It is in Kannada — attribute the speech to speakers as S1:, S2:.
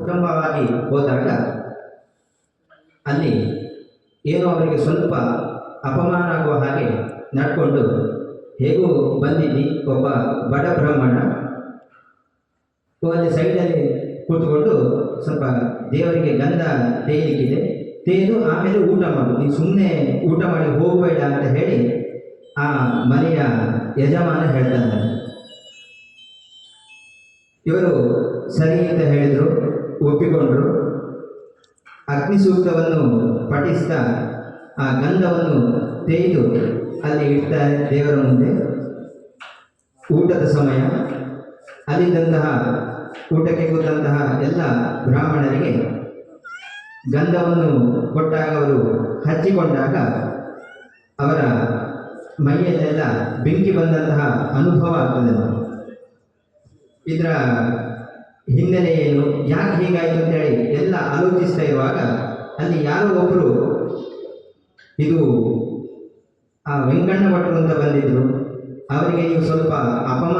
S1: ಕುಟುಂಬವಾಗಿ ಹೋದಾಗ ಅಲ್ಲಿ ಏನೋ ಅವರಿಗೆ ಸ್ವಲ್ಪ ಅಪಮಾನ ಆಗುವ ಹಾಗೆ ನಡ್ಕೊಂಡು ಹೇಗೂ ಬಂದಿದ್ದಿ ಒಬ್ಬ ಬಡ ಬ್ರಾಹ್ಮಣ. ಅಲ್ಲಿ ಸೈಡಲ್ಲಿ ಕೂತ್ಕೊಂಡು ಸ್ವಲ್ಪ ದೇವರಿಗೆ ಗಂಧ ತೇಯಲಿಕ್ಕಿದೆ ತೇದು ಆಮೇಲೆ ಊಟ ಮಾಡು, ನೀನು ಸುಮ್ಮನೆ ಊಟ ಮಾಡಿ ಹೋಗಬೇಡ ಅಂತ ಹೇಳಿ ಆ ಮನೆಯ ಯಜಮಾನ ಹೇಳ್ತಾನೆ. ಇವರು ಸರಿ ಅಂತ ಹೇಳಿದರು. ಒಪ್ಪಿಕೊಂಡ್ರು. ಅಗ್ನಿ ಸೂಕ್ತವನ್ನು ಪಠಿಸ್ತಾ ಆ ಗಂಧವನ್ನು ತೆಗೆದು ಅಲ್ಲಿ ಇಡ್ತಾರೆ ದೇವರ ಮುಂದೆ. ಊಟದ ಸಮಯ. ಅಲ್ಲಿದ್ದಂತಹ ಊಟಕ್ಕೆ ಕೂತಂತಹ ಎಲ್ಲ ಬ್ರಾಹ್ಮಣರಿಗೆ ಗಂಧವನ್ನು ಕೊಟ್ಟಾಗ ಅವರು ಹಚ್ಚಿಕೊಂಡಾಗ ಅವರ ಮೈಯಲ್ಲೆಲ್ಲ ಬೆಂಕಿ ಬಂದಂತಹ ಅನುಭವ ಆಗ್ತದೆ. ಇದರ ಹಿನ್ನೆಲೆ ಏನು ಯಾಕೆ ಹೀಗಾಯಿತು ಅಂತೇಳಿ ಎಲ್ಲ ಆಲೋಚಿಸ್ತಾ ಇರುವಾಗ ಅಲ್ಲಿ ಯಾರೋ ಒಬ್ಬರು ಇದು, ಆ ವೆಂಕಣ್ಣ ಭಟ್ರು ಅಂತ ಬಂದಿದ್ರು. ಅವರಿಗೆ ನೀವು ಸ್ವಲ್ಪ ಅಪಮಾನ